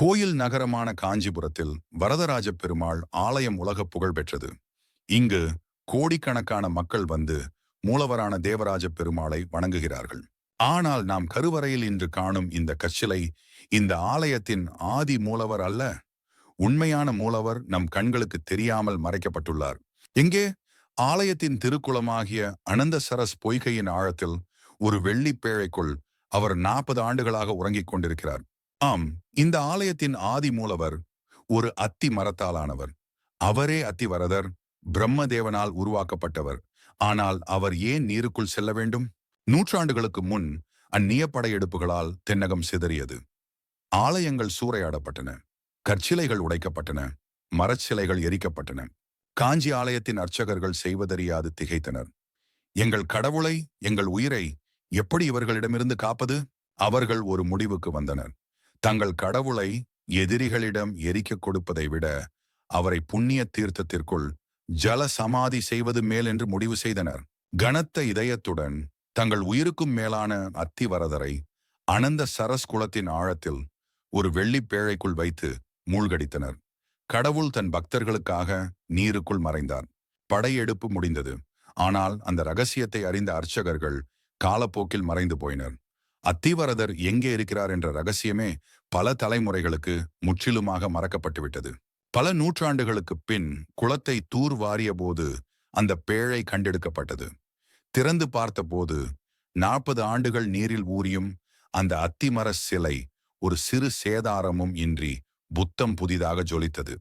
கோயில் நகரமான காஞ்சிபுரத்தில் வரதராஜ பெருமாள் ஆலயம் உலக புகழ் பெற்றது. இங்கு கோடிக்கணக்கான மக்கள் வந்து மூலவரான தேவராஜ பெருமாளை வணங்குகிறார்கள். ஆனால் நாம் கருவறையில் இன்று காணும் இந்த கச்சிலை இந்த ஆலயத்தின் ஆதி மூலவர் அல்ல உண்மையான மூலவர் நம் கண்களுக்கு தெரியாமல் மறைக்கப்பட்டுள்ளார். எங்கே? ஆலயத்தின் திருக்குளமாகிய அனந்தசரஸ் பொய்கையின் ஆழத்தில் ஒரு வெள்ளிப் பேழைக்குள் அவர் நாற்பது ஆண்டுகளாக உறங்கிக் கொண்டிருக்கிறார். ஆம் இந்த ஆலயத்தின் ஆதி மூலவர் ஒரு அத்தி மரத்தாலானவர். அவரே அத்திவரதர் பிரம்மதேவனால் உருவாக்கப்பட்டவர். ஆனால் அவர் ஏன் நீருக்குள் செல்ல வேண்டும்? நூற்றாண்டுகளுக்கு முன் அந்நிய படையெடுப்புகளால் தென்னகம் சிதறியது. ஆலயங்கள் சூறையாடப்பட்டன கற்சிலைகள் உடைக்கப்பட்டன மரச்சிலைகள் எரிக்கப்பட்டன. காஞ்சி ஆலயத்தின் அர்ச்சகர்கள் செய்வதறியாது திகைத்தனர். எங்கள் கடவுளை எங்கள் உயிரை எப்படி இவர்களிடமிருந்து காப்பது? அவர்கள் ஒரு முடிவுக்கு வந்தனர். தங்கள் கடவுளை எதிரிகளிடம் எரிக்க கொடுப்பதை விட அவரை புண்ணிய தீர்த்தத்திற்குள் ஜல சமாதி செய்வது மேல் என்று முடிவு செய்தனர். கனத்த இதயத்துடன் தங்கள் உயிருக்கும் மேலான அத்திவரதரை அனந்த சரஸ் குளத்தின் ஆழத்தில் ஒரு வெள்ளிப் பேழைக்குள் வைத்து மூழ்கடித்தனர். கடவுள் தன் பக்தர்களுக்காக நீருக்குள் மறைந்தார். படையெடுப்பு முடிந்தது. ஆனால் அந்த ரகசியத்தை அறிந்த அர்ச்சகர்கள் காலப்போக்கில் மறைந்து போயினர். அத்திவரதர் எங்கே இருக்கிறார் என்ற ரகசியமே பல தலைமுறைகளுக்கு முற்றிலுமாக மறக்கப்பட்டுவிட்டது. பல நூற்றாண்டுகளுக்கு பின் குளத்தை தூர் வாரிய போது அந்த பேழை கண்டெடுக்கப்பட்டது. திறந்து பார்த்தபோது நாற்பது ஆண்டுகள் நீரில் ஊறியும் அந்த அத்திமர சிலை ஒரு சிறு சேதாரமும் இன்றி புத்தம் புதிதாக ஜொலித்தது.